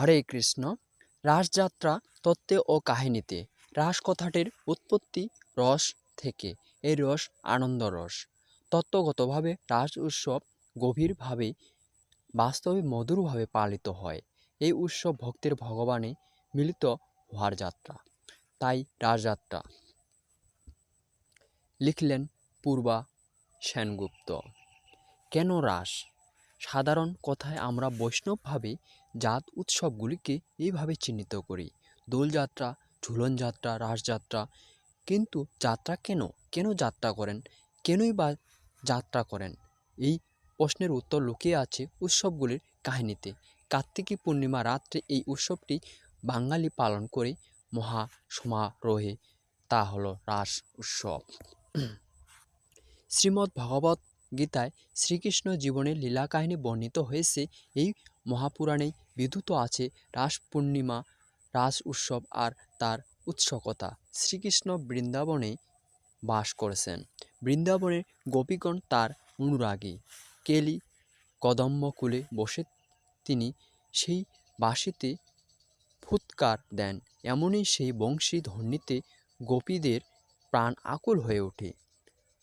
হরে কৃষ্ণ। রাসযাত্রা, তত্ত্বে ও কাহিনীতে রাস কথাটির উৎপত্তি রস থেকে। এই রস আনন্দ রস। তত্ত্বগতভাবে রাস উৎসব গভীরভাবে, বাস্তবে মধুরভাবে পালিত হয়। এই উৎসব ভক্তের ভগবানে মিলিত হওয়ার যাত্রা। তাই রাসযাত্রা লিখলেন পূর্বা সেনগুপ্ত। কেন রাস? সাধারণ কথায় আমরা বৈষ্ণবভাবে জাত উৎসবগুলিকে এইভাবে চিহ্নিত করি। দোলযাত্রা ঝুলন যাত্রা রাসযাত্রা। কিন্তু যাত্রা কেন? কেন যাত্রা করেন? কেনই বা যাত্রা করেন? এই প্রশ্নের উত্তর লুকিয়ে আছে উৎসবগুলির কাহিনীতে। কার্তিকী পূর্ণিমা রাত্রে এই উৎসবটি বাঙালি পালন করে মহা সমারোহে। তা হলো রাস উৎসব। শ্রীমদ্ ভগবত গীতায় শ্রীকৃষ্ণ জীবনের লীলা কাহিনী বর্ণিত হয়েছে। এই মহাপুরাণেই বিধুত আছে রাস পূর্ণিমা রাস উৎসব আর তার উৎসকতা। শ্রীকৃষ্ণ বৃন্দাবনে বাস করেছেন। বৃন্দাবনের গোপীগণ তার অনুরাগী। কেলি কদম্বকুলে বসে তিনি সেই বাঁশিতে ফুৎকার দেন। এমনই সেই বংশী ধ্বনিতে গোপীদের প্রাণ আকুল হয়ে ওঠে।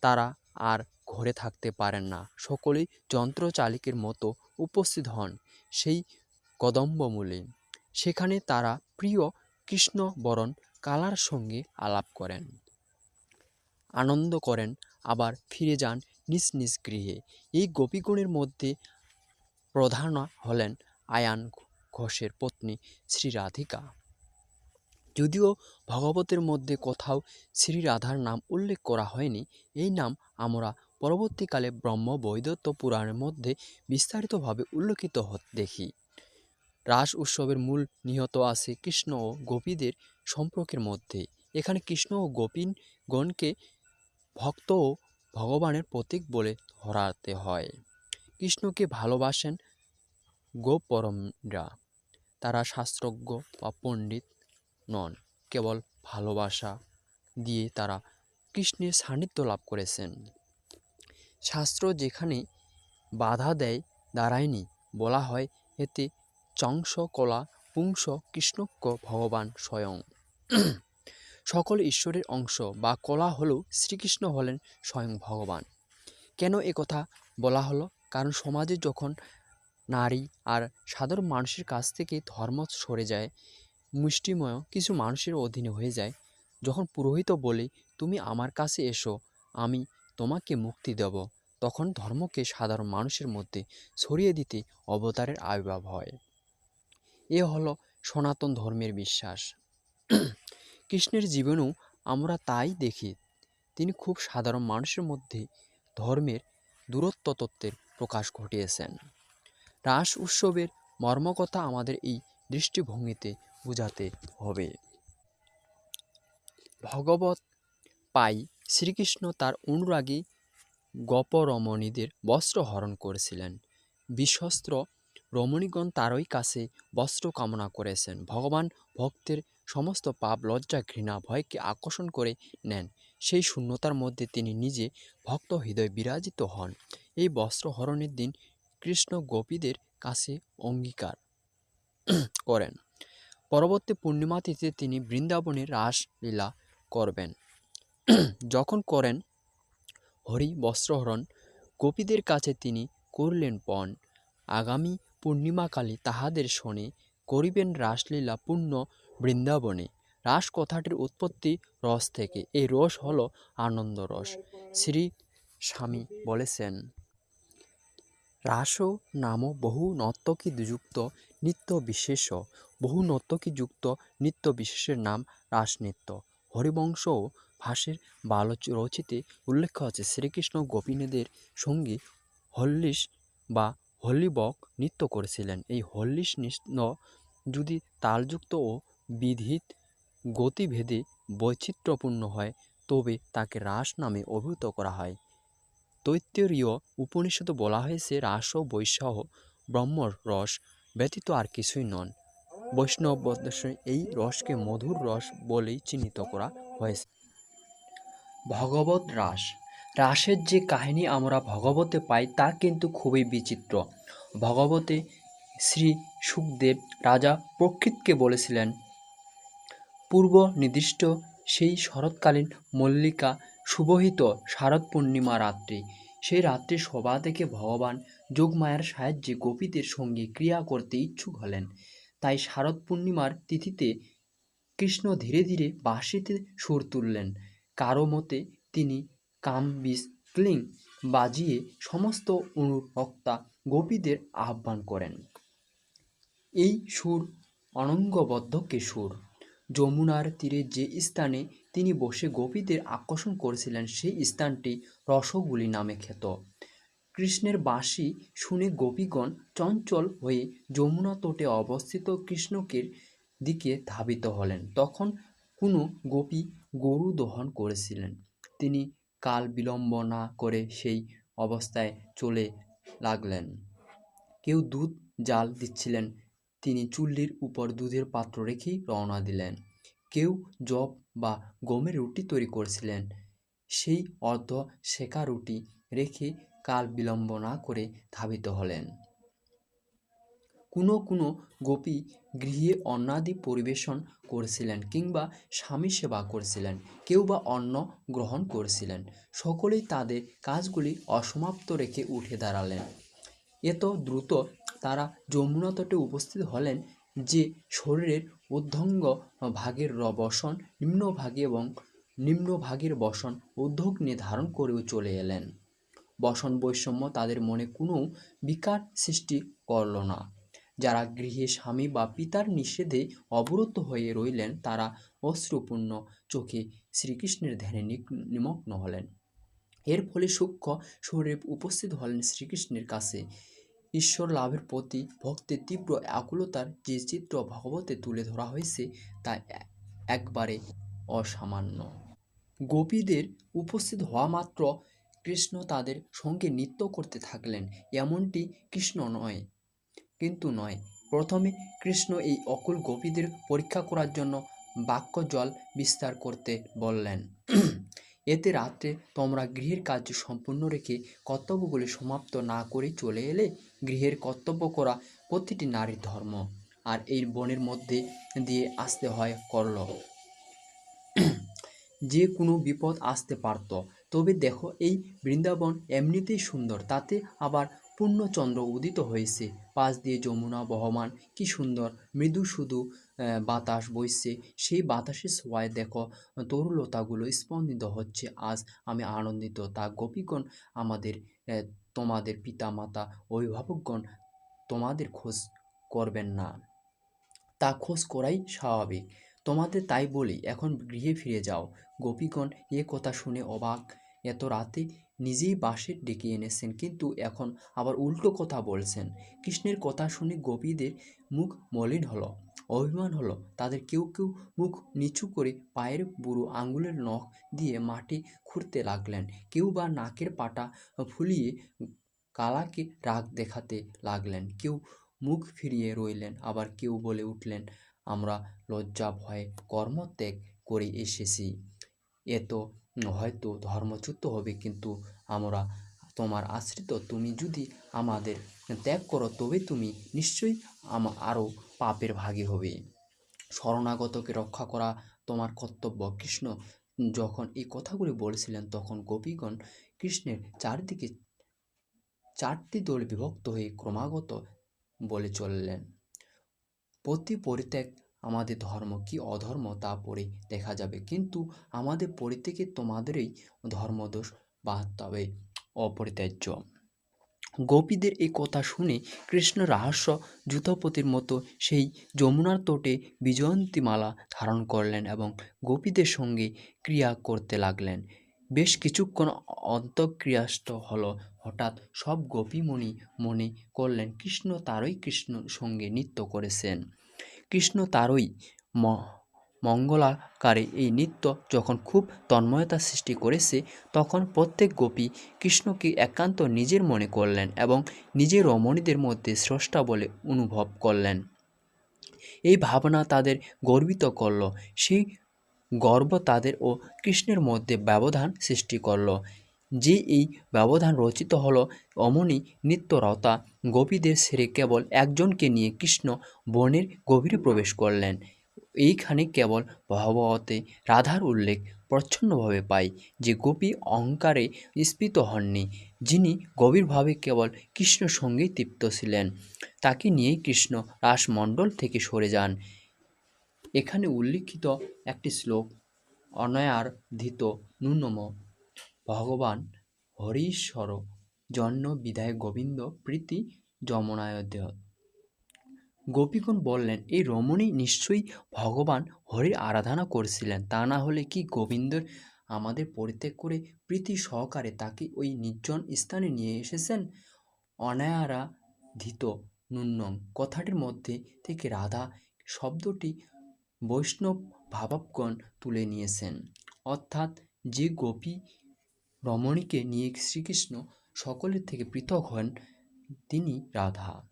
তারা আর ঘরে থাকতে পারেন না। সকলেই যন্ত্রচালিকের মতো উপস্থিত হন। সেই কদম্বমূলে সেখানে তারা প্রিয় কৃষ্ণ বরণ কালার সঙ্গে আলাপ করেন। আনন্দ করেন, আবার ফিরে যান নিজ নিজ গৃহে। এই গোপীগণের মধ্যে প্রধানা হলেন আয়ান ঘোষের পত্নী শ্রী রাধিকা। যদিও ভগবতের মধ্যে কোথাও শ্রী রাধার নাম উল্লেখ করা হয়নি, এই নাম আমরা পরবর্তীকালে ব্রহ্ম বৈদত্ত পুরাণের মধ্যে বিস্তারিতভাবে উল্লেখিত দেখি। রাস উৎসবের মূল নিহত আছে কৃষ্ণ ও গোপীদের সম্পর্কের মধ্যে। এখানে কৃষ্ণ ও গোপীনগণকে ভক্ত ও ভগবানের প্রতীক বলে ধরাতে হয়। কৃষ্ণকে ভালোবাসেন গোপরমরা। তারা শাস্ত্রজ্ঞ বা পণ্ডিত নন, কেবল ভালোবাসা দিয়ে তারা কৃষ্ণের সান্নিধ্য লাভ করেছেন। শাস্ত্র যেখানে বাধা দেয়, দাঁড়ায়নি। বলা হয়, এতে চংস কলা পুংস, কৃষ্ণজ্ঞ ভগবান স্বয়ং। সকল ঈশ্বরের অংশ বা কলা হলেও শ্রীকৃষ্ণ হলেন স্বয়ং ভগবান। কেন এ কথা বলা হলো? কারণ সমাজে যখন নারী আর সাধারণ মানুষের কাছ থেকে ধর্ম সরে যায়, মুষ্টিময় কিছু মানুষের অধীনে হয়ে যায়, যখন পুরোহিত বলে, তুমি আমার কাছে এসো, আমি তোমাকে মুক্তি দেব। তখন ধর্মকে সাধারণ মানুষের মধ্যে ছড়িয়ে দিতে অবতারের আবির্ভাব হয়। এ হলো সনাতন ধর্মের বিশ্বাস। কৃষ্ণের জীবনেও আমরা তাই দেখি। তিনি খুব সাধারণ মানুষের মধ্যে ধর্মের দূরত্ব তত্ত্বের প্রকাশ ঘটিয়েছেন। রাস উৎসবের মর্মকথা আমাদের এই দৃষ্টিভঙ্গিতে বোঝাতে হবে। ভগবত পাই শ্রীকৃষ্ণ তার অনুরাগী গপরমণীদের বস্ত্র হরণ করেছিলেন। বিশ্বস্ত্র রমণীগণ তারই কাছে বস্ত্র কামনা করেছেন। ভগবান ভক্তের সমস্ত পাপ, লজ্জা, ঘৃণা, ভয়কে আকর্ষণ করে নেন। সেই শূন্যতার মধ্যে তিনি নিজে ভক্ত হৃদয় বিরাজিত হন। এই বস্ত্র হরণের দিন কৃষ্ণ গোপীদের কাছে অঙ্গীকার করেন। পরবর্তী পূর্ণিমা তিথিতে তিনি বৃন্দাবনে রাসলীলা করবেন। যখন করেন হরি বস্ত্রহরণ গোপীদের কাছে তিনি করলেন পণ। আগামী পূর্ণিমাকালে তাহাদের শোনে করিবেন রাসলীলা পূর্ণ বৃন্দাবনে। রাস কথাটির উৎপত্তি রস থেকে। এই রস হল আনন্দ রস শ্রী স্বামী বলেছেন, রাস নাম বহু নর্তকী যুক্ত নিত্য বিশেষ। বহু নর্তকী যুক্ত নিত্য বিশেষের নাম রাসনৃত্য। হরিবংশ ও ভাষের বালোচ রচিতে উল্লেখ আছে, শ্রীকৃষ্ণ গোপিনীদের সঙ্গে হল্লিস বা হল্লিবক নৃত্য করেছিলেন। এই হল্লিস নৃত্য যদি তালযুক্ত ও বিধিত গতিভেদে বৈচিত্র্যপূর্ণ হয়, তবে তাকে রাস নামে অভিহিত করা হয়। তৈত্তরীয় উপনিষদে বলা হয়েছে, রাস ও বৈশাহ ব্রহ্মর রস ব্যতীত আর কিছুই নন। বৈষ্ণব এই রসকে মধুর রস বলেই চিহ্নিত করা হয়েছে। ভগবত রাস। রাসের যে কাহিনী আমরা ভগবতে পাই, তা কিন্তু খুবই বিচিত্র। ভগবতে শ্রী সুখদেব রাজা প্রকৃতকে বলেছিলেন, পূর্ব নির্দিষ্ট সেই শরৎকালীন মল্লিকা সুবহিত শারদ পূর্ণিমা রাত্রি। সেই রাত্রে সভা থেকে ভগবান যোগমায়ার সাহায্যে গোপীদের সঙ্গে ক্রিয়া করতে ইচ্ছুক হলেন। তাই শারদ পূর্ণিমার তিথিতে কৃষ্ণ ধীরে ধীরে বাঁশিতে সুর তুললেন। কারও মতে তিনি কামবিস ক্লিং বাজিয়ে সমস্ত অনুরক্তা গোপীদের আহ্বান করেন। এই সুর অনঙ্গবদ্ধকে সুর যমুনার তীরে যে স্থানে তিনি বসে গোপীদের আকর্ষণ করেছিলেন, সেই স্থানটি রসগুলি নামে খ্যাত। কৃষ্ণের বাঁশি শুনে গোপীগণ চঞ্চল হয়ে যমুনা তটে অবস্থিত কৃষ্ণকের দিকে ধাবিত হলেন। তখন কোনো গোপী গরু দহন করেছিলেন। তিনি কাল বিলম্ব না করে সেই অবস্থায় চলে লাগলেন। কেউ দুধ, জাল দিচ্ছিলেন। তিনি চুল্লির উপর দুধের পাত্র রেখেই রওনা দিলেন। কেউ জব বা গমের রুটি তৈরি করছিলেন। সেই অর্ধ শেখা রুটি রেখে কাল বিলম্ব না করে ধাবিত হলেন। কোনো কোনো গোপী গৃহে অন্নাদি পরিবেশন করছিলেন কিংবা স্বামী সেবা করছিলেন, কেউ বা অন্ন গ্রহণ করছিলেন। সকলেই তাদের কাজগুলি অসমাপ্ত রেখে উঠে দাঁড়ালেন। এত দ্রুত তারা যমুনা তটে উপস্থিত হলেন যে শরীরের ঊর্ধ্বঙ্গ ভাগের বসন নিম্নভাগে এবং নিম্নভাগের বসন ঊর্ধ্বগ্নে ধারণ করেও চলে এলেন। বসন বৈষম্য তাদের মনে কোনো বিকার সৃষ্টি করল না। যারা গৃহে স্বামী বা পিতার নিষেধে অবরুদ্ধ হয়ে রইলেন, তারা অশ্রুপূর্ণ চোখে শ্রীকৃষ্ণের ধ্যানে নিমগ্ন হলেন। এর ফলে সূক্ষ্ম শরীরে উপস্থিত হলেন শ্রীকৃষ্ণের কাছে। ঈশ্বর লাভের প্রতি ভক্তের তীব্র আকুলতার যে চিত্র ভগবতে তুলে ধরা হয়েছে, তা একবারে অসামান্য। গোপীদের উপস্থিত হওয়া মাত্র কৃষ্ণ তাদের সঙ্গে নৃত্য করতে থাকলেন, এমনটি কৃষ্ণ নয়। কিন্তু নয়। প্রথমে কৃষ্ণ এই অকুল গোপীদের পরীক্ষা করার জন্য বাক্য জল বিস্তার করতে বললেন এতে রাত্রে তোমরা গৃহের কার্য সম্পূর্ণ রেখে কর্তব্যগুলি সমাপ্ত না করে চলে এলে গৃহের কর্তব্য করা প্রতিটি নারীর ধর্ম, আর এই বনের মধ্যে দিয়ে আসতে হয় করল। যে কোনো বিপদ আসতে পারত, তবে দেখো এই বৃন্দাবন এমনিতেই সুন্দর, তাতে আবার পূর্ণচন্দ্র উদিত হয়েছে। পাশ দিয়ে যমুনা, বহমান, কি সুন্দর। মৃদু শুধু বাতাস বইছে। সেই বাতাসের ছোঁয়ায় দেখো, তরুলতাগুলো স্পন্দিত হচ্ছে। আজ আমি আনন্দিত। তা গোপীগণ আমাদের তোমাদের পিতা মাতা অভিভাবকগণ তোমাদের খোঁজ করবেন না। তা খোঁজ করাই স্বাভাবিক। তোমাদের তাই বলি, এখন গৃহে ফিরে যাও। গোপীগণ এ কথা শুনে অবাক। এত রাতে নিজেই বাঁশের ডেকে এনেছেন, কিন্তু এখন আবার উল্টো কথা বলছেন। কৃষ্ণের কথা শুনে গোপীদের মুখ মলিন হলো, অভিমান হলো। তাদের কেউ কেউ মুখ নিচু করে পায়ের বুড়ো আঙ্গুলের নখ দিয়ে মাটি খুঁড়তে লাগলেন। কেউ বা নাকের পাটা ফুলিয়ে কালাকে রাগ দেখাতে লাগলেন। কেউ মুখ ফিরিয়ে রইলেন, আবার কেউ বলে উঠলেন, আমরা লজ্জা ভয়ে কর্মত্যাগ করে এসেছি। এ তো হয়তো ধর্মচ্যুত হবে, কিন্তু আমরা তোমার আশ্রিত, তুমি যদি আমাদের ত্যাগ করো, তবে তুমি নিশ্চয়ই আমা আরও পাপের ভাগী হবে। শরণাগতকে রক্ষা করা তোমার কর্তব্য। কৃষ্ণ যখন এই কথাগুলি বলেছিলেন, তখন গোপীগণ কৃষ্ণের চারিদিকে চারটি দল বিভক্ত হয়ে ক্রমাগত বলে চললেন। প্রতি পরিত্যাগ আমাদের ধর্ম কি অধর্ম তা পরে দেখা যাবে। কিন্তু আমাদের পরিত্যাগে তোমাদেরই ধর্মদোষ বাহাতে হবে অপরিত্যাজ্য। গোপীদের এই কথা শুনে কৃষ্ণ রহস্য যুথপতির মতো সেই যমুনার তটে বিজয়ন্তীমালা ধারণ করলেন এবং গোপীদের সঙ্গে ক্রিয়া করতে লাগলেন। বেশ কিছুক্ষণ অন্তঃক্রিয়াষ্ট হলো। হঠাৎ সব গোপীমণি মনে করলেন, কৃষ্ণ তারই কৃষ্ণ সঙ্গে নৃত্য করেছেন। কৃষ্ণ তারই মঙ্গলাকারে এই নৃত্য যখন খুব তন্ময়তা সৃষ্টি করেছে, তখন প্রত্যেক গোপী কৃষ্ণকে একান্ত নিজের মনে করলেন এবং নিজের রমণীদের মধ্যে স্রষ্টা বলে অনুভব করলেন। এই ভাবনা তাদের গর্বিত করল। সেই গর্ব তাদের ও কৃষ্ণের মধ্যে ব্যবধান সৃষ্টি করল। যে এই ব্যবধান রচিত হল অমনি নিত্যরতা। গোপীদের সেরে কেবল একজনকে নিয়ে কৃষ্ণ বনের গভীরে প্রবেশ করলেন। এইখানে কেবল ভগবতে রাধার উল্লেখ প্রচ্ছন্নভাবে পাই যে গোপী অহংকারে স্ফীত হননি, যিনি গভীরভাবে কেবল কৃষ্ণ সঙ্গেই তৃপ্ত ছিলেন। তাকে নিয়েই কৃষ্ণ রাসমণ্ডল থেকে সরে যান। এখানে উল্লিখিত একটি শ্লোক, অনয়ার্ধিত ন্যূনম ভগবান হরিশ্বর জন্য বিদায় গোবিন্দ, প্রীতি যমনায়োধ্যত গোপীগণ বললেন, এই রমণী নিশ্চয়ই ভগবান হরির আরাধনা করছিলেন। তা না হলে কি গোবিন্দর আমাদের পরিত্যাগ করে প্রীতি সহকারে তাকে ওই নির্জন স্থানে নিয়ে এসেছেন? অনায়ারাধিত নুন্নম কথাটির মধ্যে থেকে রাধা শব্দটি বৈষ্ণব ভাবাবগণ তুলে নিয়েছেন। অর্থাৎ যে গোপী রমণীকে নিয়ে শ্রীকৃষ্ণ সকলের থেকে পৃথক হন তিনি রাধা।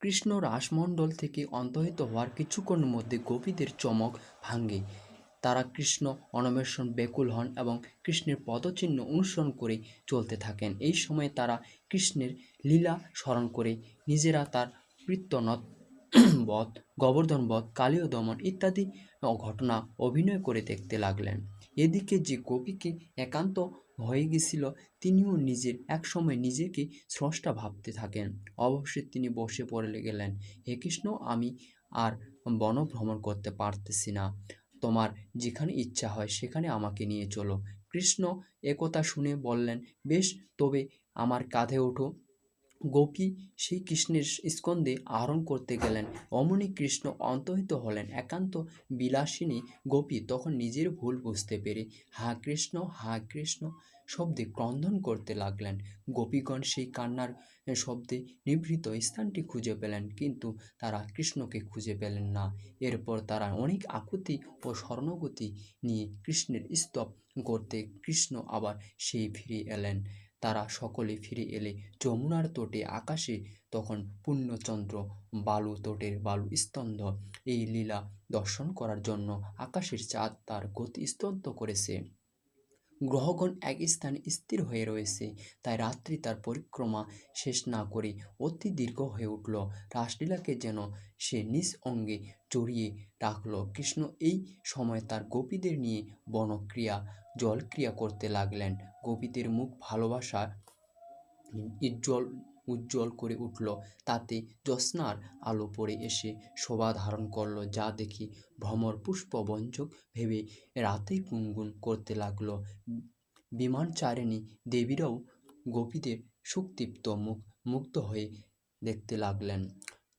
কৃষ্ণ রাসমণ্ডল থেকে অন্তহিত হওয়ার কিছুক্ষণের মধ্যে গোপীদের চমক ভাঙ্গে। তারা কৃষ্ণ অন্বেষণ ব্যাকুল হন এবং কৃষ্ণের পদচিহ্ন অনুসরণ করে চলতে থাকেন। এই সময় তারা কৃষ্ণের লীলা স্মরণ করে নিজেরা তার কীর্তনত বধ, গোবর্ধন বধ, কালীয় দমন ইত্যাদি ঘটনা অভিনয় করে দেখতে লাগলেন। এদিকে যে কবিকে একান্ত হয়ে গেছিল, তিনিও নিজের একসময় নিজেকে স্রষ্টা ভাবতে থাকেন। অবশ্যই তিনি বসে পড়ে গেলেন, হে কৃষ্ণ, আমি আর বনভ্রমণ করতে পারতেছি না। তোমার যেখানে ইচ্ছা হয় সেখানে আমাকে নিয়ে চলো। কৃষ্ণ একথা শুনে বললেন, বেশ, তবে আমার কাঁধে ওঠো। গোপী সেই কৃষ্ণের স্কন্ধে আহরণ করতে গেলেন। অমনি কৃষ্ণ অন্তহিত হলেন। একান্ত বিলাসিনী গোপী তখন নিজের ভুল বুঝতে পেরে হা কৃষ্ণ হা কৃষ্ণ শব্দে ক্রন্দন করতে লাগলেন। গোপীগণ সেই কান্নার শব্দে নিভৃত স্থানটি খুঁজে পেলেন, কিন্তু তারা কৃষ্ণকে খুঁজে পেলেন না। এরপর তারা অনেক আকুতি ও স্বর্ণগতি নিয়ে কৃষ্ণের স্তব করতে কৃষ্ণ আবার সেই ফিরে এলেন। তারা সকলে ফিরে এলে যমুনার তটে আকাশে তখন পূর্ণচন্দ্র বালু তটের বালু স্তন্ধ এই লীলা দর্শন করার জন্য আকাশের চাঁদ তার গতি স্তব্ধ করেছে। গ্রহগণ এক স্থানে স্থির হয়ে রয়েছে, তাই রাত্রি তার পরিক্রমা শেষ না করে অতি দীর্ঘ হয়ে উঠল। রাসলীলাকে যেন সে নিজ অঙ্গে জড়িয়ে রাখল। কৃষ্ণ এই সময় তার গোপীদের নিয়ে বনক্রিয়া জলক্রিয়া করতে লাগলেন। গোপীদের মুখ ভালোবাসা উজ্জ্বল উজ্জ্বল করে উঠল। তাতে জ্যোৎস্নার আলো পড়ে এসে শোভা ধারণ করল, যা দেখি ভ্রমর পুষ্পবঞ্চক ভেবে রাতে গুনগুন করতে লাগল। বিমানচারিণী দেবীরাও গোপীদের সুক্তিপ্ত মুখ, মুগ্ধ হয়ে দেখতে লাগলেন।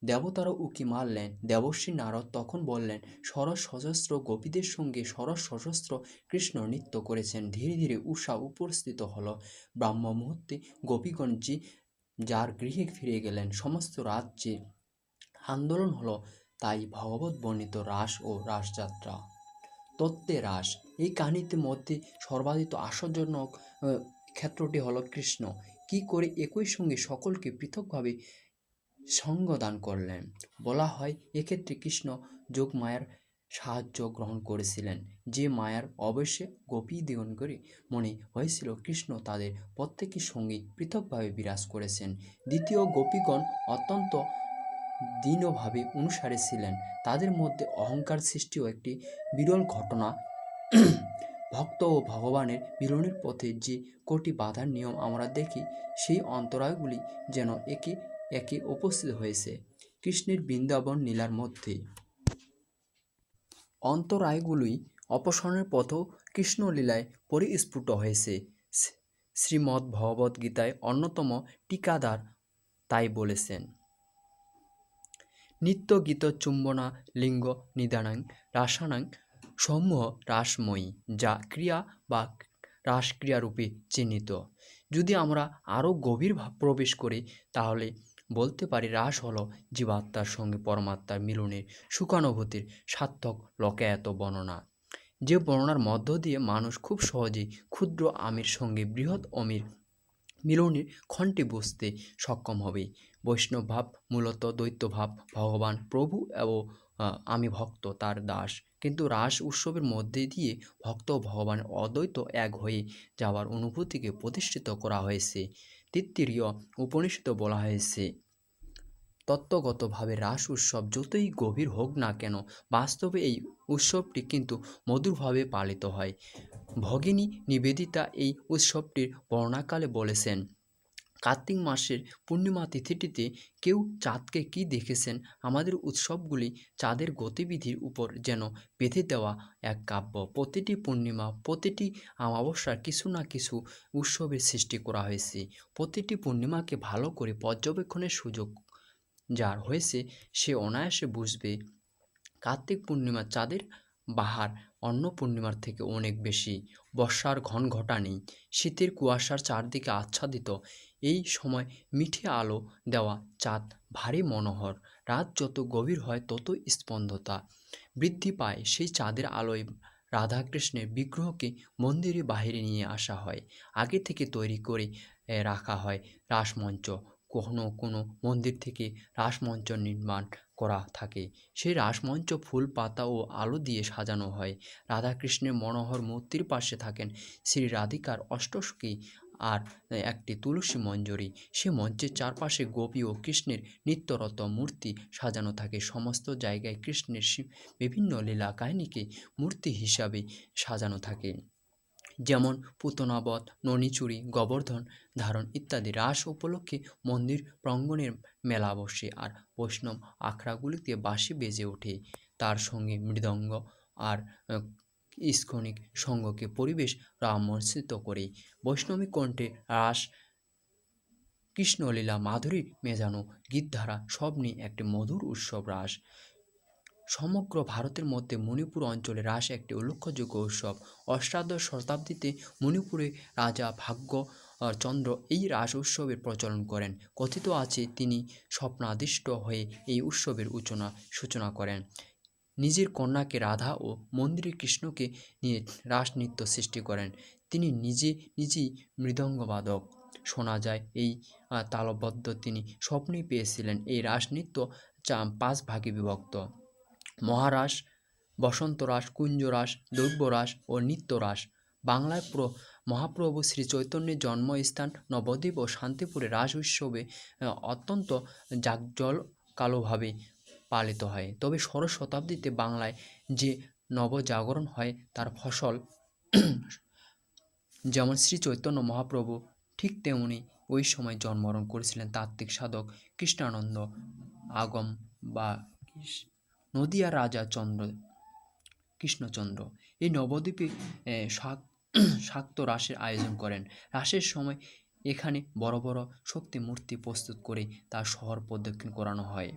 দেবতারা উকি মারলেন দেবশ্রী নারদ তখন বললেন, সরস সশস্ত্র গোপীদের সঙ্গে সরস সশস্ত্র কৃষ্ণ নৃত্য করেছেন। ধীরে ধীরে উষা উপস্থিত হল। ব্রাহ্ম মুহূর্তে গোপীগণ যে যার গৃহে ফিরে গেলেন, সমস্ত রাজ্যে আন্দোলন হলো। তাই ভগবত বর্ণিত রাস ও রাসযাত্রা। তত্ত্বে রাস। এই কাহিনীতে মধ্যে সর্বাধিক আশ্চর্যজনক ক্ষেত্রটি হল কৃষ্ণ। কি করে একই সঙ্গে সকলকে পৃথকভাবে সঙ্গ দান করলেন। বলা হয়, এক্ষেত্রে কৃষ্ণ যোগ মায়ার সাহায্য গ্রহণ করেছিলেন। যে মায়ার অবশ্যই গোপী দিগণ করে মনে হয়েছিল, কৃষ্ণ তাদের প্রত্যেকের সঙ্গে পৃথকভাবে বিরাজ করেছেন। দ্বিতীয় গোপীগণ অত্যন্ত দীনভাবে অনুসারে ছিলেন। তাদের মধ্যে অহংকার সৃষ্টিও একটি বিরল ঘটনা। ভক্ত ও ভগবানের মিলনের পথে যে কোটি বাধার নিয়ম আমরা দেখি, সেই অন্তরায়গুলি যেন একে একে উপস্থিত হয়েছে কৃষ্ণের বৃন্দাবন নীলার মধ্যে। অন্তরায়গুলি অপসারণের পথও কৃষ্ণলীলায় পরিস্ফুট হয়েছে। শ্রী- শ্রীমদ্ ভগবদ্ গীতায় অন্যতম টিকাদার তাই বলেছেন। নিত্য গীত চুম্বনা লিঙ্গ নিদানাং রাসানাং সমূহ রাসময়ী যা ক্রিয়া বা রাসক্রিয়ারূপে চিহ্নিত। যদি আমরা আরও গভীর প্রবেশ করি তাহলে বলতে পারি রাস হলো জীবাত্মার সঙ্গে পরমাত্মার মিলনের সুখানুভূতির সার্থক লোকায়ত বর্ণনা। যে বর্ণনার মধ্য দিয়ে মানুষ খুব সহজেই ক্ষুদ্র আমির সঙ্গে বৃহৎ অমির মিলনের ক্ষণটি বুঝতে সক্ষম হবে। বৈষ্ণব ভাব মূলত দ্বৈত ভাব ভগবান প্রভু এবং আমি ভক্ত তার দাস। কিন্তু রাস উৎসবের মধ্যে দিয়ে ভক্ত ভগবানের অদ্বৈত এক হয়ে যাওয়ার অনুভূতিকে প্রতিষ্ঠিত করা হয়েছে। তৃতীয় উপনিষদ বলা হয়েছে, তত্ত্বগতভাবে রাস উৎসব যতই গভীর হোক না কেন, বাস্তবে এই উৎসবটি কিন্তু মধুরভাবে পালিত হয়। ভগিনী নিবেদিতা এই উৎসবটির বর্ণাকালে বলেছেন কার্তিক মাসের পূর্ণিমা তিথিটিতে কেউ চাঁদকে কি দেখেছেন? আমাদের উৎসবগুলি চাঁদের গতিবিধির উপর যেন বেঁধে দেওয়া এক কাব্য। প্রতিটি পূর্ণিমা, প্রতিটি অমাবস্যার কিছু না কিছু উৎসবের সৃষ্টি করা হয়েছে। প্রতিটি পূর্ণিমাকে ভালো করে পর্যবেক্ষণের সুযোগ যার হয়েছে, সে অনায়াসে বুঝবে কার্তিক পূর্ণিমা চাঁদের বাহার অন্য পূর্ণিমার থেকে অনেক বেশি। বর্ষার ঘন ঘটা নেই। শীতের কুয়াশার চারদিকে আচ্ছাদিত এই সময় মিঠে আলো দেওয়া চাঁদ ভারী মনোহর। রাত যত গভীর হয় তত স্পন্দতা বৃদ্ধি পায়। সেই চাঁদের আলোয় রাধাকৃষ্ণের বিগ্রহকে মন্দিরে বাইরে নিয়ে আসা হয়। আগে থেকে তৈরি করে রাখা হয় রাসমঞ্চ। কোনো কোনো মন্দির থেকে রাসমঞ্চ নির্মাণ করা থাকে। সেই রাসমঞ্চ ফুল, পাতা ও আলো দিয়ে সাজানো হয়। রাধাকৃষ্ণের মনোহর মূর্তির পাশে থাকেন শ্রী রাধিকার অষ্টসখী আর একটি তুলসী মঞ্জরি। সে মঞ্চের চারপাশে গোপী ও কৃষ্ণের নিত্যরত মূর্তি সাজানো থাকে। সমস্ত জায়গায় কৃষ্ণের বিভিন্ন লীলা কাহিনীকে মূর্তি হিসাবে সাজানো থাকে। যেমন পুতনাবধ, ননিচুরি, গোবর্ধন ধারণ ইত্যাদি রাস উপলক্ষে মন্দির প্রাঙ্গণের মেলা বসে আর বৈষ্ণব আখড়াগুলিতে বাঁশি বেজে ওঠে। তার সঙ্গে মৃদঙ্গ আর ইস্কনিক সঙ্গকে পরিবেশ রামর্ষিত করে। বৈষ্ণবী কণ্ঠে রাস, কৃষ্ণলীলা, মাধুরী, মেজানো গীতধারা সব নিয়ে একটি মধুর উৎসব রাস। সমগ্র ভারতের মধ্যে মণিপুর অঞ্চলে রাস একটি উল্লেখযোগ্য উৎসব। অষ্টাদশ শতাব্দীতে মণিপুরে রাজা ভাগ্য চন্দ্র এই রাস উৎসবের প্রচলন করেন। কথিত আছে, তিনি স্বপ্নাদিষ্ট হয়ে এই উৎসবের সূচনা সূচনা করেন। নিজের কন্যাকে রাধা ও মন্দিরে কৃষ্ণকে নিয়ে রাস নৃত্য সৃষ্টি করেন। তিনি নিজে নিজেই মৃদঙ্গবাদক। শোনা যায়, এই তালবদ্ধ তিনি স্বপ্নেই পেয়েছিলেন এই রাস নৃত্য চা, পাঁচ ভাগে বিভক্ত। মহারাস, বসন্তরাস, কুঞ্জরাস, দৈব্যরাস ও নিত্যরাস। বাংলায় প্র, মহাপ্রভু শ্রী চৈতন্যের জন্মস্থান নবদ্বীপ ও শান্তিপুরে রাস উৎসবে অত্যন্ত জাঁকজলকালোভাবে পালিত হয়। তবে ষোড়শ শতাব্দীতে বাংলায় যে নবজাগরণ হয়, তার ফসল যেমন শ্রী চৈতন্য মহাপ্রভু ঠিক তেমনি ওই সময় জন্মগ্রহণ করেছিলেন তাত্ত্বিক সাধক কৃষ্ণানন্দ আগম বা নদিয়া রাজা চন্দ্র, কৃষ্ণচন্দ্র। এই নবদ্বীপে শাক, শাক্ত রাসের আয়োজন করেন। রাসের সময় এখানে বড় বড় শক্তি মূর্তি প্রস্তুত করে তার শহর প্রদক্ষিণ করানো হয়।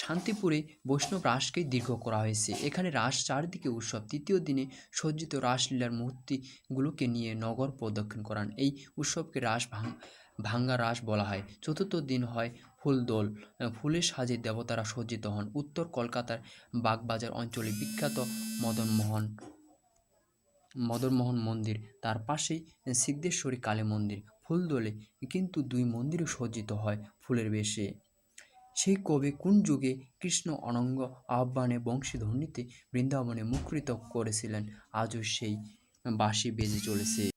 শান্তিপুরে বৈষ্ণব রাসকেই দীর্ঘ করা হয়েছে। এখানে রাস চারদিকে উৎসব। তৃতীয় দিনে সজ্জিত রাসলীলার মূর্তিগুলোকে নিয়ে নগর প্রদক্ষিণ করান। এই উৎসবকে রাস ভাঙ ভাঙ্গা রাস বলা হয়। চতুর্থ দিন হয় ফুলদোল। ফুলের সাজে দেবতারা সজ্জিত হন। উত্তর কলকাতার বাগবাজার অঞ্চলে বিখ্যাত মদনমোহন মদনমোহন মন্দির। তার পাশেই সিদ্ধেশ্বরী কালী মন্দির। ফুলদোলে কিন্তু দুই মন্দিরও সজ্জিত হয় ফুলের বেশে। সেই কবি কোন যুগে কৃষ্ণ অনঙ্গ আহ্বানে বংশীধ্বনিতে বৃন্দাবনে মুখরিত করেছিলেন? আজও সেই বাঁশি বেজে চলেছে।